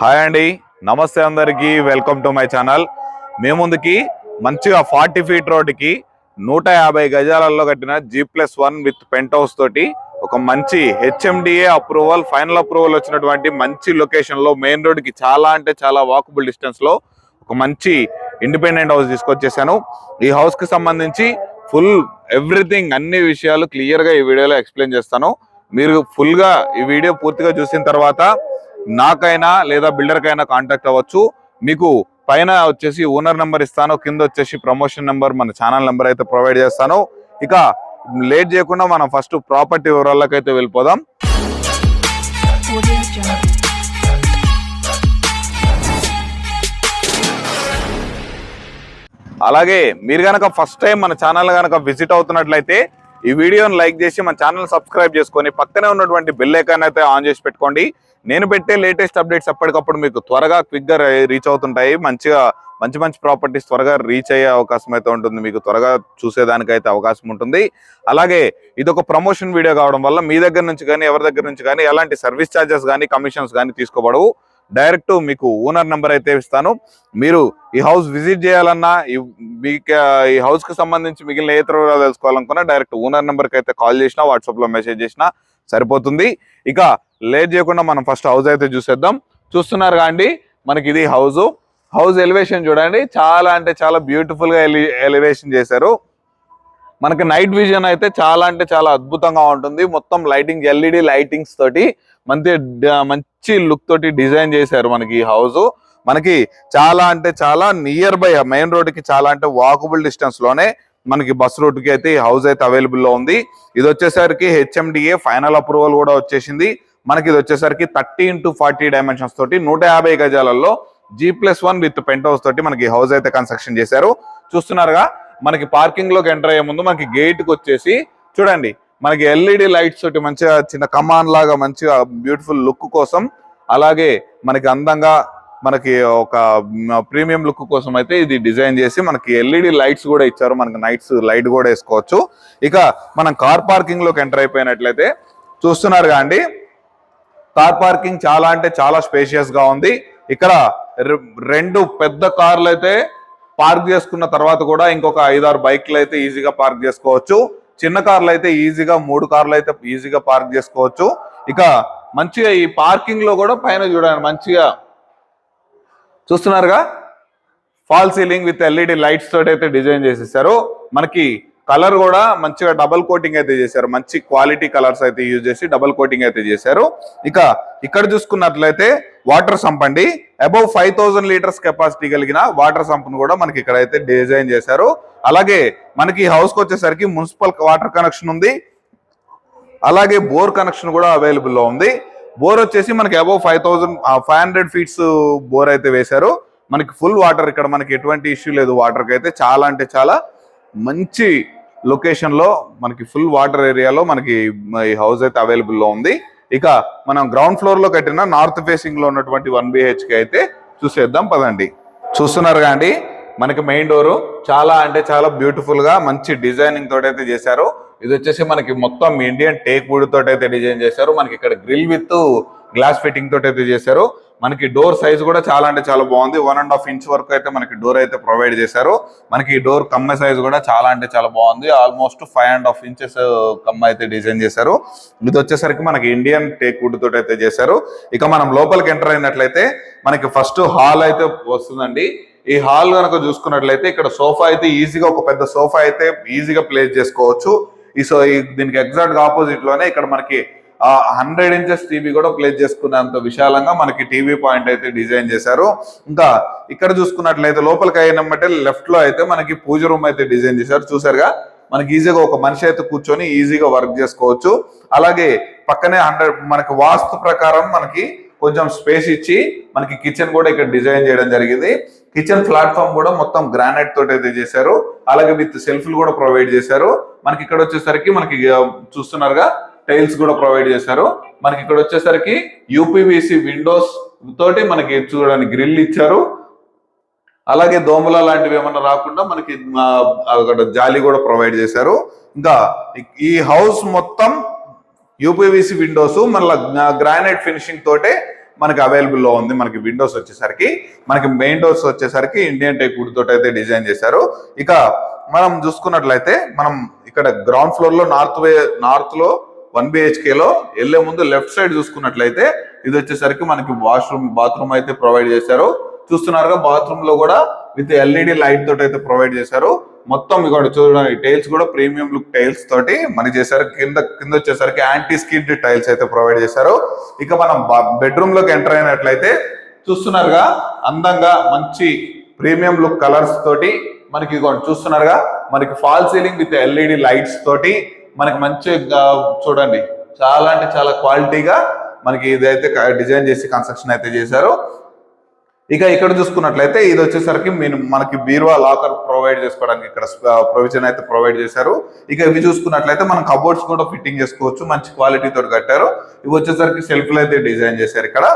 Hi అండి. నమస్తే అందరికీ. Welcome to my channel. మేము ముందుకి మంచిగా ఫార్టీ ఫీట్ రోడ్డుకి నూట యాభై గజాలలో కట్టిన G plus one with penthouse తోటి ఒక మంచి హెచ్ఎండిఏ అప్రూవల్ ఫైనల్ అప్రూవల్ వచ్చినటువంటి మంచి లొకేషన్లో మెయిన్ రోడ్కి చాలా అంటే చాలా వాకబుల్ డిస్టెన్స్లో ఒక మంచి ఇండిపెండెంట్ హౌస్ తీసుకొచ్చేసాను. ఈ హౌస్కి సంబంధించి ఫుల్ ఎవ్రీథింగ్ అన్ని విషయాలు క్లియర్గా ఈ వీడియోలో ఎక్స్ప్లెయిన్ చేస్తాను. మీరు ఫుల్గా ఈ వీడియో పూర్తిగా చూసిన తర్వాత నాకైనా లేదా బిల్డర్కైనా కాంటాక్ట్ అవ్వచ్చు. మీకు పైన వచ్చేసి ఓనర్ నెంబర్ ఇస్తాను కింద వచ్చేసి ప్రమోషన్ నెంబర్ మన ఛానల్ నెంబర్ అయితే ప్రొవైడ్ చేస్తాను. ఇక లేట్ చేయకుండా మనం ఫస్ట్ ప్రాపర్టీ వివరాలకైతే అయితే వెళ్ళిపోదాం. అలాగే మీరు కనుక ఫస్ట్ టైం మన ఛానల్ కనుక విజిట్ అవుతున్నట్లయితే ఈ వీడియోని లైక్ చేసి మన ఛానల్ సబ్స్క్రైబ్ చేసుకొని పక్కనే ఉన్నటువంటి బెల్ ఐకాన్ అయితే ఆన్ చేసి పెట్టుకోండి. నేను పెట్టే లేటెస్ట్ అప్డేట్స్ ఎప్పటికప్పుడు మీకు త్వరగా క్విక్గా రీచ్ అవుతుంటాయి. మంచిగా మంచి మంచి ప్రాపర్టీస్ త్వరగా రీచ్ అయ్యే అవకాశం అయితే ఉంటుంది. మీకు త్వరగా చూసేదానికైతే అవకాశం ఉంటుంది. అలాగే ఇది ఒక ప్రమోషన్ వీడియో కావడం వల్ల మీ దగ్గర నుంచి కానీ ఎవరి దగ్గర నుంచి కానీ ఎలాంటి సర్వీస్ ఛార్జెస్ కానీ కమిషన్స్ కానీ తీసుకోబడవు. డైరెక్ట్ మీకు ఓనర్ నెంబర్ అయితే ఇస్తాను. మీరు ఈ హౌస్ విజిట్ చేయాలన్నా మీకు ఈ హౌస్కి సంబంధించి మిగిలిన ఏ ఇతర తెలుసుకోవాలనుకున్నా డైరెక్ట్ ఓనర్ నెంబర్కి అయితే కాల్ చేసినా వాట్సాప్లో మెసేజ్ చేసినా సరిపోతుంది. ఇక లేట్ చేయకుండా మనం ఫస్ట్ హౌస్ అయితే చూసేద్దాం. చూస్తున్నారు కాండి మనకి ఇది హౌస్ హౌస్ ఎలివేషన్ చూడండి చాలా అంటే చాలా బ్యూటిఫుల్గా ఎలివేషన్ చేశారు. మనకి నైట్ విజన్ అయితే చాలా అంటే చాలా అద్భుతంగా ఉంటుంది. మొత్తం లైటింగ్ ఎల్ఈడి లైటింగ్స్ తోటి మంచి మంచి లుక్ తోటి డిజైన్ చేశారు మనకి ఈ హౌస్ మనకి చాలా అంటే చాలా నియర్ బై మెయిన్ రోడ్కి చాలా అంటే వాకబుల్ డిస్టెన్స్లోనే మనకి బస్ రూట్కి అయితే ఈ హౌస్ అయితే అవైలబుల్లో ఉంది. ఇది వచ్చేసరికి హెచ్ఎండిఏ ఫైనల్ అప్రూవల్ కూడా వచ్చేసింది. మనకి ఇది వచ్చేసరికి థర్టీ ఇంటూ ఫార్టీ డైమెన్షన్స్ తోటి నూట యాభై గజాలలో G plus one with penthouse తోటి మనకి హౌస్ అయితే కన్స్ట్రక్షన్ చేశారు. చూస్తున్నారుగా మనకి పార్కింగ్లోకి ఎంటర్ అయ్యే ముందు మనకి గేట్కి వచ్చేసి చూడండి మనకి ఎల్ఈడి లైట్స్ తోటి మంచిగా చిన్న కమాన్ లాగా మంచిగా బ్యూటిఫుల్ లుక్ కోసం అలాగే మనకి అందంగా మనకి ఒక ప్రీమియం లుక్ కోసం అయితే ఇది డిజైన్ చేసి మనకి ఎల్ఈడి లైట్స్ కూడా ఇచ్చారు. మనకి నైట్స్ లైట్ కూడా వేసుకోవచ్చు. ఇక మనం కార్ పార్కింగ్లోకి ఎంటర్ అయిపోయినట్లయితే చూస్తున్నారు అండి కార్ పార్కింగ్ చాలా అంటే చాలా స్పేషియస్గా ఉంది. ఇక్కడ రెండు పెద్ద కార్లు అయితే పార్క్ చేసుకున్న తర్వాత కూడా ఇంకొక ఐదారు బైక్లు అయితే ఈజీగా పార్క్ చేసుకోవచ్చు. చిన్న కార్లు అయితే ఈజీగా మూడు కార్లు అయితే ఈజీగా పార్క్ చేసుకోవచ్చు. ఇక మంచిగా ఈ పార్కింగ్లో కూడా పైన చూడండి మంచిగా చూస్తున్నారుగా? Fall ceiling with LED lights తోటి అయితే డిజైన్ చేసేసారు. మనకి కలర్ కూడా మంచిగా డబల్ కోటింగ్ అయితే చేశారు. మంచి క్వాలిటీ కలర్స్ అయితే యూజ్ చేసి డబల్ కోటింగ్ అయితే చేశారు. ఇక ఇక్కడ చూసుకున్నట్లయితే వాటర్ సంప్ అండి. Above five thousand litres capacity కలిగిన వాటర్ సంప్ను కూడా మనకి ఇక్కడ అయితే డిజైన్ చేశారు. అలాగే మనకి హౌస్కి వచ్చేసరికి మున్సిపల్ వాటర్ కనెక్షన్ ఉంది. అలాగే బోర్ కనెక్షన్ కూడా అవైలబుల్లో ఉంది. బోర్ వచ్చేసి మనకి above five thousand five hundred feets bore అయితే వేశారు. మనకి ఫుల్ వాటర్ ఇక్కడ మనకి ఎటువంటి ఇష్యూ లేదు వాటర్కి అయితే. చాలా అంటే చాలా మంచి లొకేషన్లో మనకి ఫుల్ వాటర్ ఏరియాలో మనకి ఈ హౌస్ అయితే అవైలబుల్లో ఉంది. ఇక మనం గ్రౌండ్ ఫ్లోర్లో కట్టిన నార్త్ ఫేసింగ్లో ఉన్నటువంటి వన్ బిహెచ్కే అయితే చూసేద్దాం పదండి. చూస్తున్నారు కాండి మనకి మెయిన్ డోరు చాలా అంటే చాలా బ్యూటిఫుల్గా మంచి డిజైనింగ్ తోటి అయితే చేశారు. ఇది వచ్చేసి మనకి మొత్తం ఇండియన్ టేక్ వుడ్ తోటి అయితే డిజైన్ చేశారు. మనకి ఇక్కడ గ్రిల్ విత్ గ్లాస్ ఫిట్టింగ్ తోటి అయితే చేశారు. మనకి డోర్ సైజ్ కూడా చాలా అంటే చాలా బాగుంది. వన్ అండ్ హాఫ్ ఇంచ్ వరకు అయితే మనకి డోర్ అయితే ప్రొవైడ్ చేశారు. మనకి ఈ డోర్ కమ్మ సైజ్ కూడా చాలా అంటే చాలా బాగుంది. Almost five and half inches కమ్మ అయితే డిజైన్ చేశారు. ఇది వచ్చేసరికి మనకి ఇండియన్ టేక్ వుడ్ తోటి అయితే చేశారు. ఇక మనం లోపలికి ఎంటర్ అయినట్లయితే మనకి ఫస్ట్ హాల్ అయితే వస్తుందండి. ఈ హాల్ కనుక చూసుకున్నట్లయితే ఇక్కడ సోఫా అయితే ఈజీగా ఒక పెద్ద సోఫా అయితే ఈజీగా ప్లేస్ చేసుకోవచ్చు. ఈ సో దీనికి ఎగ్జాక్ట్గా ఆపోజిట్లోనే ఇక్కడ మనకి హండ్రెడ్ ఇంచెస్ టీవీ కూడా ప్లేస్ చేసుకున్నంత విశాలంగా మనకి టీవీ పాయింట్ అయితే డిజైన్ చేశారు. ఇంకా ఇక్కడ చూసుకున్నట్లయితే లోపలికి అయినమ్మటే లెఫ్ట్లో అయితే మనకి పూజ రూమ్ అయితే డిజైన్ చేశారు. చూసారుగా మనకి ఈజీగా ఒక మనిషి అయితే కూర్చొని ఈజీగా వర్క్ చేసుకోవచ్చు. అలాగే పక్కనే హండ్రెడ్ మనకి వాస్తు ప్రకారం మనకి కొంచెం స్పేస్ ఇచ్చి మనకి కిచెన్ కూడా ఇక్కడ డిజైన్ చేయడం జరిగింది. కిచెన్ ప్లాట్ఫామ్ కూడా మొత్తం గ్రానైట్ తోటి అయితే చేశారు. అలాగే విత్ సెల్ఫ్లు కూడా ప్రొవైడ్ చేశారు. మనకి ఇక్కడ వచ్చేసరికి మనకి చూస్తున్నారుగా? టైల్స్ కూడా ప్రొవైడ్ చేశారు. మనకి ఇక్కడ వచ్చేసరికి యూపీవీసీ విండోస్ తోటి మనకి చూడడానికి గ్రిల్ ఇచ్చారు. అలాగే దోమల లాంటివి ఏమన్నా రాకుండా మనకి అక్కడ జాలి కూడా ప్రొవైడ్ చేశారు. ఇంకా ఈ- హౌస్ మొత్తం యూపీవీసీ విండోస్ మళ్ళీ గ్రానైట్ ఫినిషింగ్ తోటే మనకి అవైలబుల్లో ఉంది. మనకి విండోస్ వచ్చేసరికి మనకి మెయిన్ డోర్స్ వచ్చేసరికి ఇండియన్ టైప్ వుడ్ తోటి అయితే డిజైన్ చేశారు. ఇక మనం చూసుకున్నట్లయితే మనం ఇక్కడ గ్రౌండ్ ఫ్లోర్లో నార్త్ వే నార్త్లో వన్ బిహెచ్కేలో వెళ్ళే ముందు లెఫ్ట్ సైడ్ చూసుకున్నట్లయితే ఇది వచ్చేసరికి మనకి వాష్రూమ్ బాత్రూమ్ అయితే ప్రొవైడ్ చేశారు. చూస్తున్నారుగా బాత్రూమ్లో కూడా విత్ ఎల్ఈడి లైట్ తోటి అయితే ప్రొవైడ్ చేశారు. మొత్తం ఇక్కడ చూడడానికి టైల్స్ కూడా ప్రీమియం లుక్ టైల్స్ తోటి మనకి చేశారు. కింద కింద వచ్చేసరికి యాంటీ స్కిడ్ టైల్స్ అయితే ప్రొవైడ్ చేశారు. ఇక మనం బెడ్రూమ్లోకి ఎంటర్ అయినట్లయితే చూస్తున్నారుగా అందంగా మంచి ప్రీమియం లుక్ కలర్స్ తోటి మనకి చూస్తున్నారుగా మనకి fall ceiling with LED lights తోటి మనకి మంచి చూడండి. చాలా అంటే చాలా క్వాలిటీగా మనకి ఇదైతే డిజైన్ చేసి కన్స్ట్రక్షన్ అయితే చేశారు. ఇక ఇక్కడ చూసుకున్నట్లయితే ఇది వచ్చేసరికి మీరు మనకి బీరువా లాకర్ ప్రొవైడ్ చేసుకోవడానికి ఇక్కడ ప్రొవిజన్ అయితే ప్రొవైడ్ చేశారు. ఇక ఇవి చూసుకున్నట్లయితే మనం కబోర్డ్స్ కూడా ఫిట్టింగ్ చేసుకోవచ్చు మంచి క్వాలిటీ తోటి కట్టారు. ఇవి వచ్చేసరికి సెల్ఫ్లు అయితే డిజైన్ చేశారు ఇక్కడ.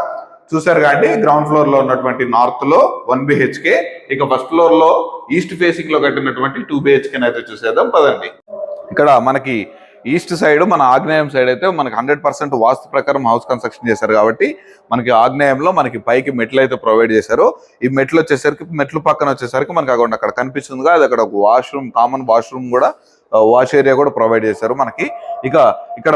చూసారు కాబట్టి గ్రౌండ్ ఫ్లోర్లో ఉన్నటువంటి నార్త్లో వన్ బిహెచ్కే. ఇక ఫస్ట్ ఫ్లోర్లో ఈస్ట్ ఫేసింగ్లో కట్టినటువంటి టూ బిహెచ్కే అయితే చూసేద్దాం పదండి. ఇక్కడ మనకి ఈస్ట్ సైడ్ మన ఆగ్నేయం సైడ్ అయితే మనకి హండ్రెడ్ పర్సెంట్ వాస్తు ప్రకారం హౌస్ కన్స్ట్రక్షన్ చేశారు కాబట్టి మనకి ఆగ్నేయంలో మనకి పైకి మెట్లు అయితే ప్రొవైడ్ చేశారు. ఈ మెట్లు వచ్చేసరికి మెట్లు పక్కన వచ్చేసరికి మనకి అక్కడ అక్కడ కనిపిస్తుందిగా అది అక్కడ ఒక వాష్రూమ్ కామన్ వాష్రూమ్ కూడా వాష్ ఏరియా కూడా ప్రొవైడ్ చేశారు మనకి. ఇక ఇక్కడ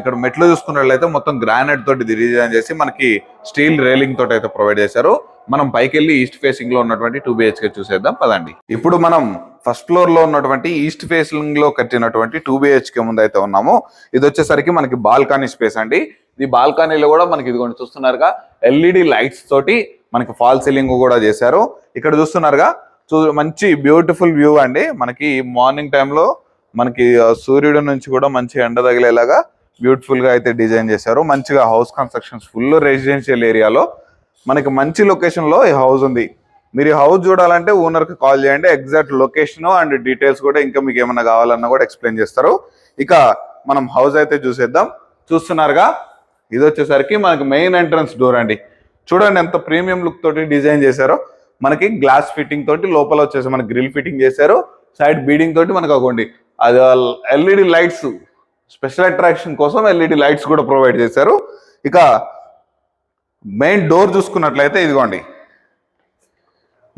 ఇక్కడ మెట్లు చూసుకున్నట్లయితే మొత్తం గ్రానైట్ తోటి రీజైన్ చేసి మనకి స్టీల్ రైలింగ్ తోటి అయితే ప్రొవైడ్ చేశారు. మనం పైకి వెళ్ళి ఈస్ట్ ఫేసింగ్లో ఉన్నటువంటి టూ బిహెచ్కే చూసేద్దాం పదండి. ఇప్పుడు మనం ఫస్ట్ ఫ్లోర్లో ఉన్నటువంటి ఈస్ట్ ఫేసింగ్లో కట్టినటువంటి టూ బిహెచ్కే ముందు అయితే ఉన్నాము. ఇది వచ్చేసరికి మనకి బాల్కనీ స్పేస్ అండి. ఈ బాల్కనీలో కూడా మనకి ఇదిగోండి చూస్తున్నారుగా ఎల్ఈడి లైట్స్ తోటి మనకి ఫాల్ సీలింగ్ కూడా చేశారు. ఇక్కడ చూస్తున్నారుగా చూ మంచి బ్యూటిఫుల్ వ్యూ అండి. మనకి మార్నింగ్ టైంలో మనకి సూర్యుడు సూర్యుడి నుంచి కూడా మంచి ఎండ తగిలేలాగా బ్యూటిఫుల్గా అయితే డిజైన్ చేశారు. మంచిగా హౌస్ కన్స్ట్రక్షన్స్ ఫుల్ రెసిడెన్షియల్ ఏరియాలో మనకి మంచి లొకేషన్లో ఈ హౌస్ ఉంది. మీరు హౌస్ చూడాలంటే ఓనర్కి కాల్ చేయండి ఎగ్జాక్ట్ లొకేషన్ అండ్ డీటెయిల్స్ కూడా ఇంకా మీకు ఏమైనా కావాలన్నా కూడా ఎక్స్ప్లెయిన్ చేస్తారు. ఇక మనం హౌస్ అయితే చూసేద్దాం. చూస్తున్నారుగా? ఇది వచ్చేసరికి మనకి మెయిన్ ఎంట్రన్స్ డోర్ అండి. చూడండి ఎంత ప్రీమియం లుక్ తోటి డిజైన్ చేశారో. మనకి గ్లాస్ ఫిట్టింగ్ తోటి లోపల వచ్చేసి మనకి గ్రిల్ ఫిట్టింగ్ చేశారు. సైడ్ బీడింగ్ తోటి మనకు అవ్వండి అది ఎల్ఈడి లైట్స్ స్పెషల్ అట్రాక్షన్ కోసం ఎల్ఈడి లైట్స్ కూడా ప్రొవైడ్ చేశారు. ఇక మెయిన్ డోర్ చూసుకున్నట్లయితే ఇదిగోండి.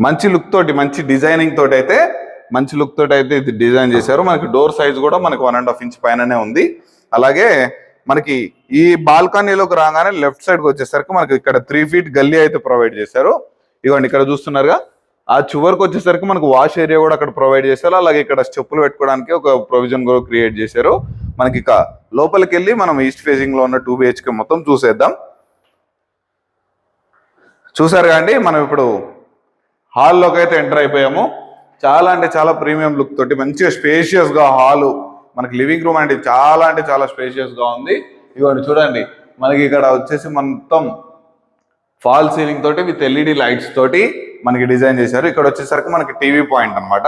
మంచి లుక్ తోటి మంచి డిజైనింగ్ తోటి అయితే మంచి లుక్ తోటి అయితే ఇది డిజైన్ చేశారు. మనకి డోర్ సైజ్ కూడా మనకి వన్ అండ్ హాఫ్ ఇంచ్ పైననే ఉంది. అలాగే మనకి ఈ బాల్కనీలోకి రాగానే లెఫ్ట్ సైడ్కి వచ్చేసరికి మనకి ఇక్కడ త్రీ ఫీట్ గల్లీ అయితే ప్రొవైడ్ చేశారు. ఇవ్వండి ఇక్కడ చూస్తున్నారుగా. ఆ చివరికి వచ్చేసరికి మనకు వాష్ ఏరియా కూడా అక్కడ ప్రొవైడ్ చేశారు. అలాగే ఇక్కడ చెప్పులు పెట్టుకోవడానికి ఒక ప్రొవిజన్ కూడా క్రియేట్ చేశారు. మనకి ఇక లోపలికి వెళ్ళి మనం ఈస్ట్ ఫేసింగ్లో ఉన్న టూ బిహెచ్కే మొత్తం చూసేద్దాం. చూసారు అండి మనం ఇప్పుడు హాల్లోకి అయితే ఎంటర్ అయిపోయాము. చాలా అంటే చాలా ప్రీమియం లుక్ తోటి మంచిగా స్పేషియస్గా హాలు. మనకి లివింగ్ రూమ్ అంటే చాలా అంటే చాలా స్పేషియస్గా ఉంది. ఇవన్నీ చూడండి. మనకి ఇక్కడ వచ్చేసి మొత్తం ఫాల్ సీలింగ్ తోటి విత్ ఎల్ఈడి లైట్స్ తోటి మనకి డిజైన్ చేశారు. ఇక్కడ వచ్చేసరికి మనకి టీవీ పాయింట్ అనమాట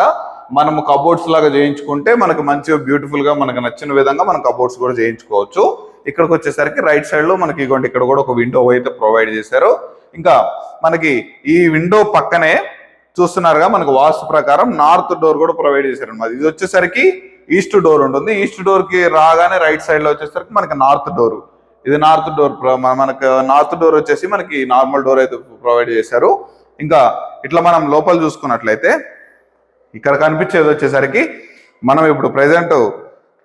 మనము కబోర్డ్స్ లాగా చేయించుకుంటే మనకి మంచిగా బ్యూటిఫుల్గా మనకు నచ్చిన విధంగా మనం కబోర్డ్స్ కూడా చేయించుకోవచ్చు. ఇక్కడికి వచ్చేసరికి రైట్ సైడ్లో మనకి ఇగోండి ఇక్కడ కూడా ఒక విండో అయితే ప్రొవైడ్ చేశారు. ఇంకా మనకి ఈ విండో పక్కనే చూస్తున్నారుగా మనకు వాస్తు ప్రకారం నార్త్ డోర్ కూడా ప్రొవైడ్ చేశారు అనమాట ఇది వచ్చేసరికి ఈస్ట్ డోర్ ఉంటుంది. ఈస్ట్ డోర్కి రాగానే రైట్ సైడ్లో వచ్చేసరికి మనకి నార్త్ డోర్. ఇది నార్త్ డోర్ మనకు నార్త్ డోర్ వచ్చేసి మనకి నార్మల్ డోర్ అయితే ప్రొవైడ్ చేశారు. ఇంకా ఇట్లా మనం లోపల చూసుకున్నట్లయితే ఇక్కడ కనిపించేది వచ్చేసరికి మనం ఇప్పుడు ప్రెసెంట్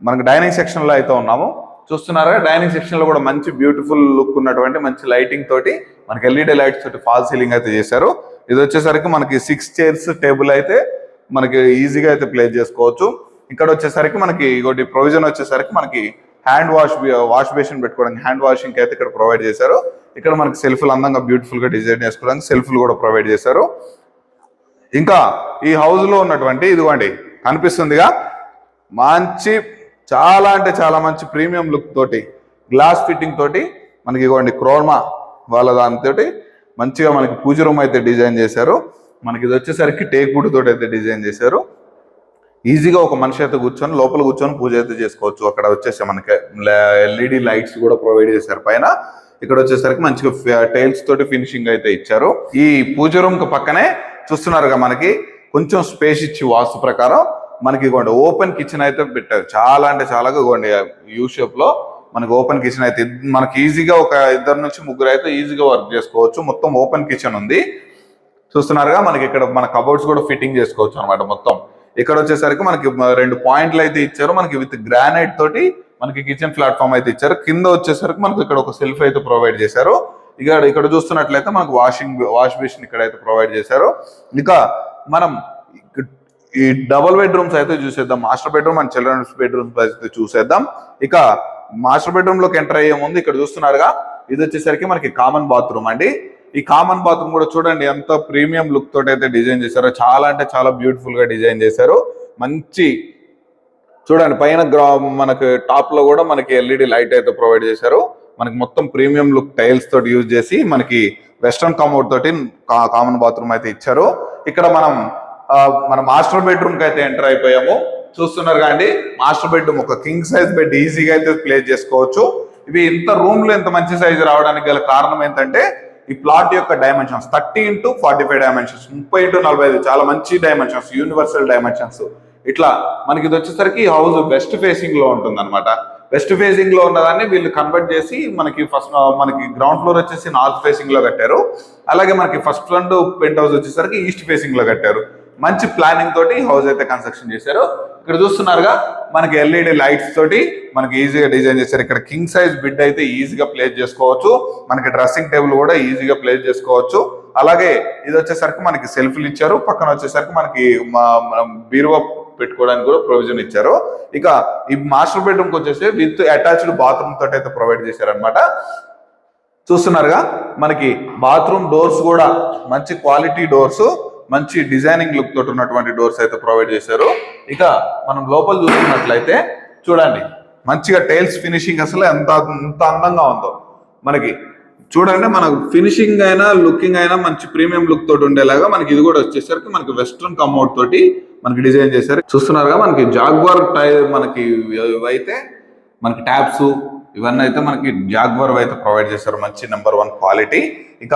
మనకి డైనింగ్ సెక్షన్లో అయితే ఉన్నాము. చూస్తున్నారా డైనింగ్ సెక్షన్లో కూడా మంచి బ్యూటిఫుల్ లుక్ ఉన్నటువంటి మంచి లైటింగ్ తోటి మనకి ఎల్ఈడి లైట్స్ తోటి ఫాల్ సీలింగ్ అయితే చేశారు. ఇది వచ్చేసరికి మనకి సిక్స్ చైర్స్ టేబుల్ అయితే మనకి ఈజీగా అయితే ప్లేస్ చేసుకోవచ్చు. ఇక్కడ వచ్చేసరికి మనకి ఇంకోటి ప్రొవిజన్ వచ్చేసరికి మనకి హ్యాండ్ వాష్ వాష్ బేసిన్ పెట్టుకోవడానికి హ్యాండ్ వాషింగ్ అయితే ఇక్కడ ప్రొవైడ్ చేశారు. ఇక్కడ మనకి సెల్ఫ్లు అందంగా బ్యూటిఫుల్గా డిజైన్ చేసుకోవడానికి సెల్ఫ్లు కూడా ప్రొవైడ్ చేశారు. ఇంకా ఈ హౌస్లో ఉన్నటువంటి ఇదిగోండి కనిపిస్తుందిగా మంచి చాలా అంటే చాలా మంచి ప్రీమియం లుక్ తోటి గ్లాస్ ఫిట్టింగ్ తోటి మనకి ఇవ్వండి క్రోమా వాళ్ళ దానితోటి మంచిగా మనకి పూజ రూమ్ అయితే డిజైన్ చేశారు. మనకి ఇది వచ్చేసరికి టేక్ వుడ్ తోటి అయితే డిజైన్ చేశారు. ఈజీగా ఒక మనిషి అయితే కూర్చొని లోపల కూర్చొని పూజ అయితే చేసుకోవచ్చు. అక్కడ వచ్చేసి మనకి ఎల్ఈడి లైట్స్ కూడా ప్రొవైడ్ చేశారు పైన. ఇక్కడ వచ్చేసరికి మంచిగా టైల్స్ తోటి ఫినిషింగ్ అయితే ఇచ్చారు. ఈ పూజ రూమ్కి పక్కనే చూస్తున్నారుగా మనకి కొంచెం స్పేస్ ఇచ్చి వాస్తు ప్రకారం మనకి ఇవ్వండి ఓపెన్ కిచెన్ అయితే పెట్టారు. చాలా అంటే చాలా ఇవ్వండి యూ షేప్లో. మనకి ఓపెన్ కిచెన్ అయితే మనకి ఈజీగా ఒక ఇద్దరు నుంచి ముగ్గురు అయితే ఈజీగా వర్క్ చేసుకోవచ్చు. మొత్తం ఓపెన్ కిచెన్ ఉంది. చూస్తున్నారుగా మనకి ఇక్కడ మన కబోర్డ్స్ కూడా ఫిట్టింగ్ చేసుకోవచ్చు అనమాట మొత్తం. ఇక్కడ వచ్చేసరికి మనకి రెండు పాయింట్లు అయితే ఇచ్చారు. మనకి విత్ గ్రానైట్ తోటి మనకి కిచెన్ ప్లాట్ఫామ్ అయితే ఇచ్చారు. కింద వచ్చేసరికి మనకి ఇక్కడ ఒక సెల్ఫ్ అయితే ప్రొవైడ్ చేశారు. ఇక్కడ ఇక్కడ చూస్తున్నట్లయితే మనకు వాషింగ్ వాష్ బేసిన్ ఇక్కడ అయితే ప్రొవైడ్ చేశారు. ఇంకా మనం ఈ డబుల్ బెడ్రూమ్స్ అయితే చూసేద్దాం. Master bedroom and childrens bedrooms అయితే చూసేద్దాం. ఇక మాస్టర్ బెడ్రూమ్లోకి ఎంటర్ అయ్యే ముందు ఇక్కడ చూస్తున్నారుగా ఇది వచ్చేసరికి మనకి కామన్ బాత్రూమ్ అండి. ఈ కామన్ బాత్రూమ్ కూడా చూడండి ఎంత ప్రీమియం లుక్ తోటి అయితే డిజైన్ చేశారో చాలా అంటే చాలా బ్యూటిఫుల్గా డిజైన్ చేశారు. మంచి చూడండి పైన గ్రా మనకి టాప్లో కూడా మనకి ఎల్ఈడి లైట్ అయితే ప్రొవైడ్ చేశారు. మనకి మొత్తం ప్రీమియం లుక్ టైల్స్ తోటి యూజ్ చేసి మనకి వెస్ట్రన్ కమౌట్ తోటి కామన్ బాత్రూమ్ అయితే ఇచ్చారు. ఇక్కడ మనం మన మాస్టర్ బెడ్రూమ్కి అయితే ఎంటర్ అయిపోయాము. చూస్తున్నారు కానీ మాస్టర్ బెడ్రూమ్ ఒక కింగ్ సైజ్ బెడ్ ఈజీగా అయితే ప్లేస్ చేసుకోవచ్చు. ఇవి ఇంత రూమ్లో ఇంత మంచి సైజు రావడానికి గల కారణం ఏంటంటే ఈ ప్లాట్ యొక్క dimensions thirty into forty five dimensions ముప్పై ఇంటూ నలభై ఐదు చాలా మంచి డైమెన్షన్స్ యూనివర్సల్ డైమెన్షన్స్ ఇట్లా మనకి ఇది వచ్చేసరికి హౌస్ వెస్ట్ ఫేసింగ్లో ఉంటుంది అనమాట వెస్ట్ ఫేసింగ్లో ఉన్నదాన్ని వీళ్ళు కన్వర్ట్ చేసి మనకి ఫస్ట్ మనకి గ్రౌండ్ ఫ్లోర్ వచ్చేసి నార్త్ ఫేసింగ్లో కట్టారు. అలాగే మనకి ఫస్ట్ ఫ్రంట్ పెంట్ హౌస్ వచ్చేసరికి ఈస్ట్ ఫేసింగ్లో కట్టారు. మంచి ప్లానింగ్ తోటి హౌస్ అయితే కన్స్ట్రక్షన్ చేశారు. ఇక్కడ చూస్తున్నారుగా మనకి ఎల్ఈడి లైట్స్ తోటి మనకి ఈజీగా డిజైన్ చేశారు. ఇక్కడ కింగ్ సైజ్ బిడ్ అయితే ఈజీగా ప్లేస్ చేసుకోవచ్చు. మనకి డ్రెస్సింగ్ టేబుల్ కూడా ఈజీగా ప్లేస్ చేసుకోవచ్చు. అలాగే ఇది వచ్చేసరికి మనకి సెల్ఫీలు ఇచ్చారు. పక్కన వచ్చేసరికి మనకి మా- మనం బీరువా పెట్టుకోవడానికి కూడా ప్రొవిజన్ ఇచ్చారు. ఇక ఈ మాస్టర్ బెడ్రూమ్కి వచ్చేసి విత్ అటాచ్డ్ బాత్రూమ్ తోటి అయితే ప్రొవైడ్ చేశారనమాట చూస్తున్నారుగా మనకి బాత్రూమ్ డోర్స్ కూడా మంచి క్వాలిటీ డోర్స్. మంచి డిజైనింగ్ లుక్ తోటి ఉన్నటువంటి డోర్స్ అయితే ప్రొవైడ్ చేశారు. ఇక మనం లోపల చూసుకున్నట్లయితే చూడండి మంచిగా టైల్స్ ఫినిషింగ్ అసలు ఎంత ఎంత అందంగా ఉందో. మనకి చూడండి మన ఫినిషింగ్ అయినా లుకింగ్ అయినా మంచి ప్రీమియం లుక్ తోటి ఉండేలాగా మనకి ఇది కూడా వచ్చేసరికి మనకి వెస్ట్రన్ కమౌట్ తోటి మనకి డిజైన్ చేశారు. చూస్తున్నారుగా మనకి జాగ్వార్ టై మనకి ఇవి అయితే మనకి ట్యాప్స్ ఇవన్నీ అయితే మనకి జాగ్వర్ అయితే ప్రొవైడ్ చేశారు. మంచి నెంబర్ వన్ క్వాలిటీ ఇక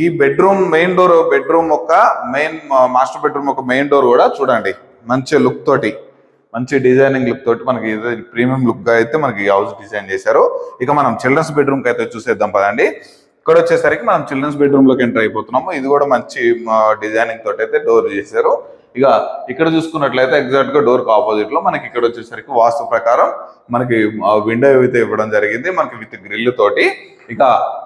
ఈ బెడ్రూమ్ మెయిన్ డోర్ బెడ్రూమ్ ఒక మెయిన్ మాస్టర్ బెడ్రూమ్ ఒక మెయిన్ డోర్ కూడా చూడండి. మంచి లుక్ తోటి మంచి డిజైనింగ్ లుక్ తోటి మనకి ప్రీమియం లుక్గా అయితే మనకి హౌస్ డిజైన్ చేశారు ఇక మనం చిల్డ్రన్స్ బెడ్రూమ్కి అయితే చూసేద్దాం పదండి. ఇక్కడ వచ్చేసరికి మనం చిల్డ్రన్స్ బెడ్రూమ్లోకి ఎంటర్ అయిపోతున్నాము. ఇది కూడా మంచి డిజైనింగ్ తోటి అయితే డోర్ చేశారు. ఇక ఇక్కడ చూసుకున్నట్లయితే ఎగ్జాక్ట్గా డోర్కి ఆపోజిట్లో మనకి ఇక్కడ వచ్చేసరికి వాస్తు ప్రకారం మనకి విండో అయితే ఇవ్వడం జరిగింది. మనకి విత్ గ్రిల్ తోటి. ఇక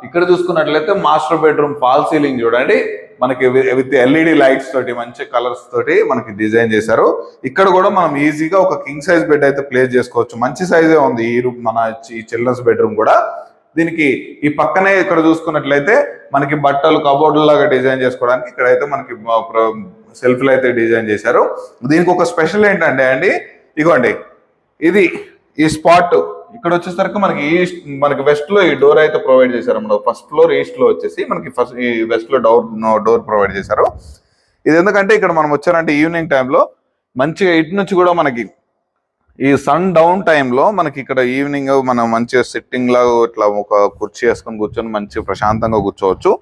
ఇక్కడ చూసుకున్నట్లయితే మాస్టర్ బెడ్రూమ్ ఫాల్ సీలింగ్ చూడండి. మనకి విత్ ఎల్ఈడి లైట్స్ తోటి మంచి కలర్స్ తోటి మనకి డిజైన్ చేశారు. ఇక్కడ కూడా మనం ఈజీగా ఒక కింగ్ సైజ్ బెడ్ అయితే ప్లేస్ చేసుకోవచ్చు. మంచి సైజే ఉంది ఈ రూమ్ మన ఈ చిల్డ్రన్స్ బెడ్రూమ్ కూడా. దీనికి ఈ పక్కనే ఇక్కడ చూసుకున్నట్లయితే మనకి బట్టలు కబోర్డు లాగా డిజైన్ చేసుకోవడానికి ఇక్కడైతే మనకి సెల్ఫ్లు అయితే డిజైన్ చేశారు. దీనికి ఒక స్పెషల్ ఏంటంటే అండి ఇగోండి ఇది ఈ స్పాట్ ఇక్కడ వచ్చేసరికి మనకి ఈస్ట్ మనకి వెస్ట్లో ఈ డోర్ అయితే ప్రొవైడ్ చేశారు. మన ఫస్ట్ ఫ్లోర్ ఈస్ట్లో వచ్చేసి మనకి ఫస్ట్ ఈ వెస్ట్లో డోర్ డోర్ ప్రొవైడ్ చేశారు. ఇది ఎందుకంటే ఇక్కడ మనం వచ్చారంటే ఈవినింగ్ టైంలో మంచిగా ఇటు నుంచి కూడా మనకి ఈ సన్ డౌన్ టైంలో మనకి ఇక్కడ ఈవినింగ్ మనం మంచిగా సిట్టింగ్ లాగా ఇట్లా ఒక కుర్చీ వేసుకొని కూర్చొని మంచి ప్రశాంతంగా కూర్చోవచ్చు.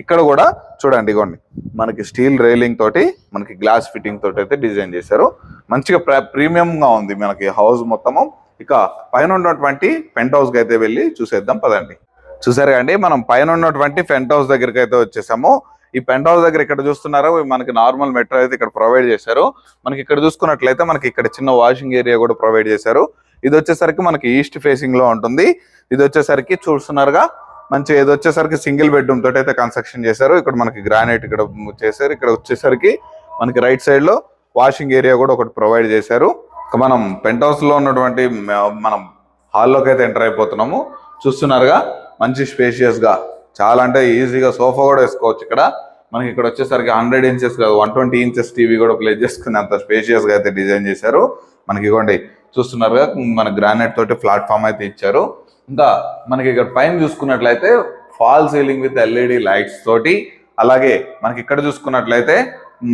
ఇక్కడ కూడా చూడండి ఇగోండి. మనకి స్టీల్ రైలింగ్ తోటి మనకి గ్లాస్ ఫిట్టింగ్ తోటి అయితే డిజైన్ చేశారు. మంచిగా ప్రీమియం గా ఉంది మనకి హౌస్ మొత్తము. ఇక పైన ఉన్నటువంటి పెంట్ హౌస్కి అయితే వెళ్ళి చూసేద్దాం పదండి. చూసారు అండి మనం పైన ఉన్నటువంటి పెంట్ హౌస్ దగ్గరికి అయితే వచ్చేసాము. ఈ పెంట్ హౌస్ దగ్గర ఇక్కడ చూస్తున్నారో మనకి నార్మల్ మెట్రో అయితే ఇక్కడ ప్రొవైడ్ చేశారు. మనకి ఇక్కడ చూసుకున్నట్లయితే మనకి ఇక్కడ చిన్న వాషింగ్ ఏరియా కూడా ప్రొవైడ్ చేశారు. ఇది వచ్చేసరికి మనకి ఈస్ట్ ఫేసింగ్లో ఉంటుంది. ఇది వచ్చేసరికి చూస్తున్నారుగా మంచి ఇది వచ్చేసరికి సింగిల్ బెడ్రూమ్ తోటి అయితే కన్స్ట్రక్షన్ చేశారు. ఇక్కడ మనకి గ్రానైట్ ఇక్కడ చేశారు. ఇక్కడ వచ్చేసరికి మనకి రైట్ సైడ్లో వాషింగ్ ఏరియా కూడా ఒకటి ప్రొవైడ్ చేశారు. మనం పెంట్ హౌస్లో ఉన్నటువంటి మనం హాల్లోకి అయితే ఎంటర్ అయిపోతున్నాము. చూస్తున్నారుగా మంచి స్పేషియస్గా. చాలా అంటే ఈజీగా సోఫా కూడా వేసుకోవచ్చు ఇక్కడ. మనకి ఇక్కడ వచ్చేసరికి హండ్రెడ్ ఇంచెస్ కాదు వన్ ట్వంటీ ఇంచెస్ టీవీ కూడా ప్లే చేసుకుని అంత స్పేషియస్గా అయితే డిజైన్ చేశారు. మనకి ఇవ్వండి చూస్తున్నారుగా మన గ్రానైట్ తోటి ప్లాట్ఫామ్ అయితే ఇచ్చారు. ఇంకా మనకి ఇక్కడ పైన చూసుకున్నట్లయితే fall ceiling with LED lights తోటి అలాగే మనకి ఇక్కడ చూసుకున్నట్లయితే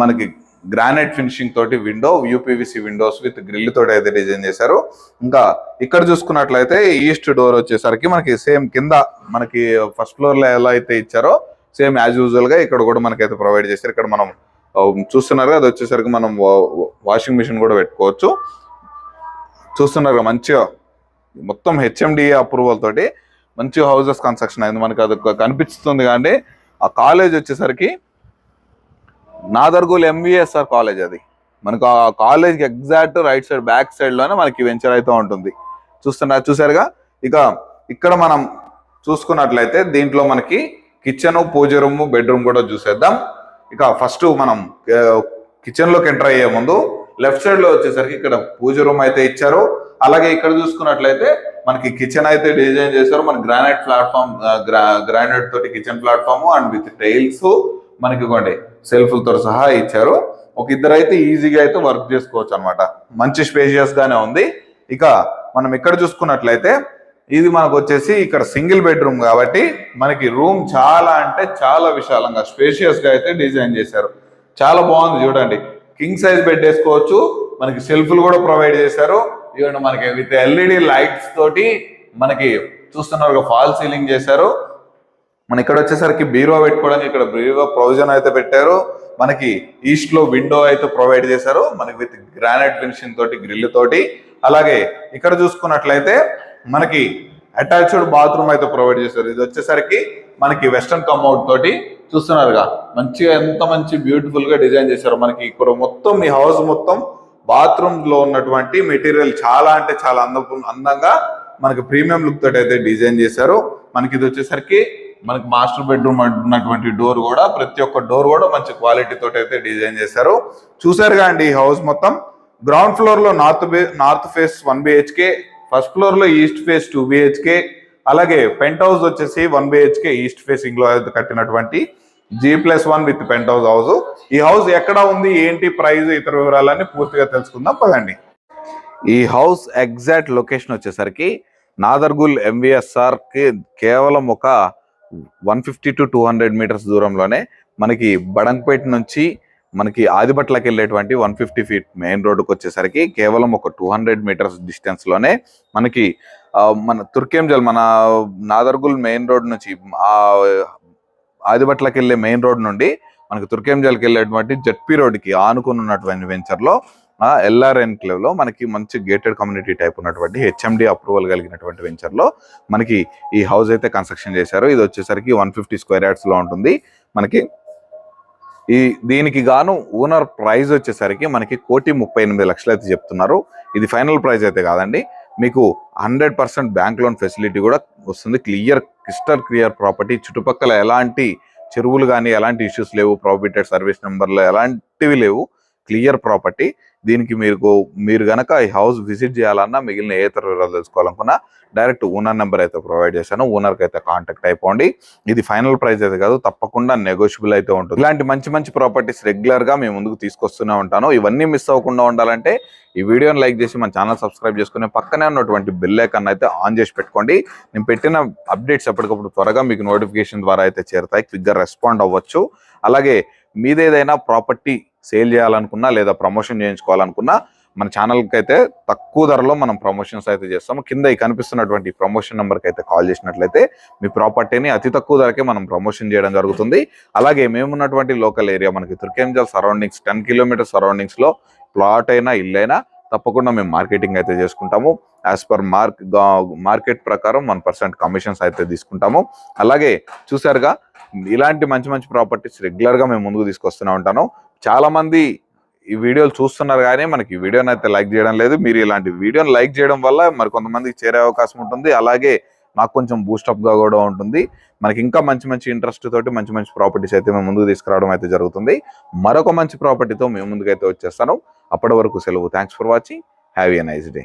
మనకి గ్రానైట్ ఫినిషింగ్ తోటి window UPVC windows with grill తోటి అయితే డిజైన్ చేశారు. ఇంకా ఇక్కడ చూసుకున్నట్లయితే ఈస్ట్ డోర్ వచ్చేసరికి మనకి సేమ్ కింద మనకి ఫస్ట్ ఫ్లోర్లో ఎలా అయితే ఇచ్చారో సేమ్ యాజ్ యూజువల్గా ఇక్కడ కూడా మనకైతే ప్రొవైడ్ చేశారు. ఇక్కడ మనం చూస్తున్నారు అది వచ్చేసరికి మనం వాషింగ్ మిషన్ కూడా పెట్టుకోవచ్చు. చూస్తున్నారు మంచిగా మొత్తం హెచ్ఎండిఏ అప్రూవల్ తోటి మంచి హౌసెస్ కన్స్ట్రక్షన్ అయింది. మనకి అది కనిపిస్తుంది కానీ ఆ కాలేజ్ వచ్చేసరికి నాదర్గూల్ ఎంవిఎస్ఆర్ కాలేజ్ అది. మనకు ఆ కాలేజ్కి ఎగ్జాక్ట్ రైట్ సైడ్ బ్యాక్ సైడ్లోనే మనకి వెంచర్ అయితే ఉంటుంది. చూస్తున్నారు చూసారుగా ఇక ఇక్కడ మనం చూసుకున్నట్లయితే దీంట్లో మనకి కిచెన్ పూజ రూమ్ బెడ్రూమ్ కూడా చూసేద్దాం. ఇక ఫస్ట్ మనం కిచెన్లోకి ఎంటర్ అయ్యే ముందు లెఫ్ట్ సైడ్లో వచ్చేసరికి ఇక్కడ పూజ రూమ్ అయితే ఇచ్చారు. అలాగే ఇక్కడ చూసుకున్నట్లయితే మనకి కిచెన్ అయితే డిజైన్ చేశారు. మన గ్రానైట్ ప్లాట్ఫామ్ గ్రానైట్ తోటి kitchen platform and with tiles మనకి ఇవ్వండి. సెల్ఫ్లతో సహా ఇచ్చారు. ఒక ఇద్దరు అయితే ఈజీగా అయితే వర్క్ చేసుకోవచ్చు అనమాట మంచి స్పేషియస్ గానే ఉంది. ఇక మనం ఇక్కడ చూసుకున్నట్లయితే ఇది మనకు వచ్చేసి ఇక్కడ సింగిల్ బెడ్రూమ్ కాబట్టి మనకి రూమ్ చాలా అంటే చాలా విశాలంగా స్పేషియస్గా అయితే డిజైన్ చేశారు. చాలా బాగుంది చూడండి. కింగ్ సైజ్ బెడ్ వేసుకోవచ్చు. మనకి సెల్ఫ్లు కూడా ప్రొవైడ్ చేశారు. ఇవ్వండి మనకి విత్ ఎల్ఈడి లైట్స్ తోటి మనకి చూస్తున్నారు ఫాల్ సీలింగ్ చేశారు. మన ఇక్కడ వచ్చేసరికి బీరో పెట్టుకోవడానికి ఇక్కడ బీరో ప్రొవిజన్ అయితే పెట్టారు. మనకి ఈస్ట్లో విండో అయితే ప్రొవైడ్ చేశారు. మనకి విత్ గ్రానైట్ ఫినిషింగ్ తోటి గ్రిల్ తోటి. అలాగే ఇక్కడ చూసుకున్నట్లయితే మనకి అటాచ్డ్ బాత్రూమ్ అయితే ప్రొవైడ్ చేశారు. ఇది వచ్చేసరికి మనకి వెస్టర్న్ కమౌట్ తోటి చూస్తున్నారుగా. మంచిగా ఎంత మంచి బ్యూటిఫుల్గా డిజైన్ చేశారు. మనకి ఇక్కడ మొత్తం ఈ హౌస్ మొత్తం బాత్రూమ్లో ఉన్నటువంటి మెటీరియల్ చాలా అంటే చాలా అంద అందంగా మనకి ప్రీమియం లుక్ తోటి అయితే డిజైన్ చేశారు. మనకి ఇది వచ్చేసరికి మనకి మాస్టర్ బెడ్రూమ్ ఉన్నటువంటి డోర్ కూడా ప్రతి ఒక్క డోర్ కూడా మంచి క్వాలిటీ తోటి అయితే డిజైన్ చేశారు. చూసారుగా అండి ఈ హౌస్ మొత్తం. గ్రౌండ్ ఫ్లోర్లో north north north face one BHK first ఫ్లోర్లో ఈస్ట్ ఫేస్ టూ బిహెచ్కే అలాగే పెంట్ హౌస్ వచ్చేసి వన్ బిహెచ్కే ఈస్ట్ ఫేసింగ్లో అయితే కట్టినటువంటి G plus one with penthouse house ఈ హౌస్ ఎక్కడ ఉంది? ఏంటి? ప్రైస్ ఇతర వివరాలన్నీ పూర్తిగా తెలుసుకుందాం. పదండి. ఈ హౌస్ ఎగ్జాక్ట్ లొకేషన్ వచ్చేసరికి నాదర్గుల్ ఎంవిఎస్ఆర్కి కేవలం ఒక one fifty to two hundred metres దూరంలోనే మనకి బడంపేట నుంచి మనకి ఆదిబట్లకి వెళ్ళేటువంటి వన్ ఫిఫ్టీ ఫీట్ మెయిన్ రోడ్డుకు వచ్చేసరికి కేవలం ఒక టూ హండ్రెడ్ మీటర్స్ డిస్టెన్స్లోనే మనకి మన తుర్కేంజల్ మన నాదర్గుల్ మెయిన్ రోడ్ నుంచి ఆ ఆదిబట్లకి వెళ్ళే మెయిన్ రోడ్ నుండి మనకి తుర్కేంజల్కి వెళ్ళేటువంటి జడ్పీ రోడ్కి ఆనుకుని ఉన్నటువంటి వెంచర్ ఎల్ఆర్ మనకి మంచి గేటెడ్ కమ్యూనిటీ టైప్ ఉన్నటువంటి హెచ్ఎండి అప్రూవల్ కలిగినటువంటి వెంచర్లో మనకి ఈ హౌస్ అయితే కన్స్ట్రక్షన్ చేశారు. ఇది వచ్చేసరికి వన్ ఫిఫ్టీ స్క్వేర్ యార్డ్స్లో ఉంటుంది. మనకి ఈ దీనికి గాను ఓనర్ ప్రైజ్ వచ్చేసరికి మనకి కోటి ముప్పై ఎనిమిది లక్షలు అయితే చెప్తున్నారు. ఇది ఫైనల్ ప్రైస్ అయితే కాదండి. మీకు hundred percent bank loan facility కూడా వస్తుంది. Clear crystal clear property. చుట్టుపక్కల ఎలాంటి చెరువులు కానీ ఎలాంటి ఇష్యూస్ లేవు. ప్రాఫిటెడ్ సర్వీస్ నెంబర్లు ఎలాంటివి లేవు. Clear property. దీనికి మీకు మీరు కనుక ఈ హౌస్ విజిట్ చేయాలన్నా మిగిలిన ఏ ఇతర వివరాలు తెలుసుకోవాలనుకున్నా డైరెక్ట్ ఓనర్ నెంబర్ అయితే ప్రొవైడ్ చేశాను. ఓనర్కి అయితే కాంటాక్ట్ అయిపోండి. ఇది ఫైనల్ ప్రైస్ అయితే కాదు తప్పకుండా నెగోషియబుల్ అయితే ఉంటుంది. ఇలాంటి మంచి మంచి ప్రాపర్టీస్ రెగ్యులర్గా మేము ముందుకు తీసుకొస్తూనే ఉంటాను. ఇవన్నీ మిస్ అవ్వకుండా ఉండాలంటే ఈ వీడియోని లైక్ చేసి మన ఛానల్ సబ్స్క్రైబ్ చేసుకుని పక్కనే ఉన్నటువంటి బిల్ ఐకన్ అయితే ఆన్ చేసి పెట్టుకోండి. నేను పెట్టిన అప్డేట్స్ ఎప్పటికప్పుడు త్వరగా మీకు నోటిఫికేషన్ ద్వారా అయితే చేరుతాయి. క్విక్గా రెస్పాండ్ అవ్వచ్చు. అలాగే మీదేదైనా ప్రాపర్టీ సేల్ చేయాలనుకున్నా లేదా ప్రమోషన్ చేయించుకోవాలనుకున్నా మన ఛానల్కి అయితే తక్కువ ధరలో మనం ప్రమోషన్స్ అయితే చేస్తాము. కింద ఈ కనిపిస్తున్నటువంటి ప్రమోషన్ నెంబర్కి అయితే కాల్ చేసినట్లయితే మీ ప్రాపర్టీని అతి తక్కువ ధరకే మనం ప్రమోషన్ చేయడం జరుగుతుంది. అలాగే మేమున్నటువంటి లోకల్ ఏరియా మనకి తుర్కేంజల్ సరౌండింగ్స్ టెన్ కిలోమీటర్ సరౌండింగ్స్లో ప్లాట్ అయినా ఇల్లైనా తప్పకుండా మేము మార్కెటింగ్ అయితే చేసుకుంటాము. యాజ్ పర్ మార్క్ మార్కెట్ ప్రకారం వన్ పర్సెంట్ కమిషన్స్ అయితే తీసుకుంటాము. అలాగే చూసారుగా ఇలాంటి మంచి మంచి ప్రాపర్టీస్ రెగ్యులర్గా మేము ముందుకు తీసుకొస్తూనే ఉంటాను. చాలా మంది ఈ వీడియోలు చూస్తున్నారు కానీ మనకి ఈ వీడియోని అయితే లైక్ చేయడం లేదు. మీరు ఇలాంటి వీడియోని లైక్ చేయడం వల్ల మరి కొంతమందికి చేరే అవకాశం ఉంటుంది. అలాగే నాకు కొంచెం బూస్టప్గా కూడా ఉంటుంది. మనకి ఇంకా మంచి మంచి ఇంట్రెస్ట్ తోటి మంచి మంచి ప్రాపర్టీస్ అయితే మేము ముందుకు తీసుకురావడం అయితే జరుగుతుంది. మరొక మంచి ప్రాపర్టీతో మేము ముందుకైతే వచ్చేస్తాను. అప్పటి వరకు సెలవు. Thanks for watching have a nice day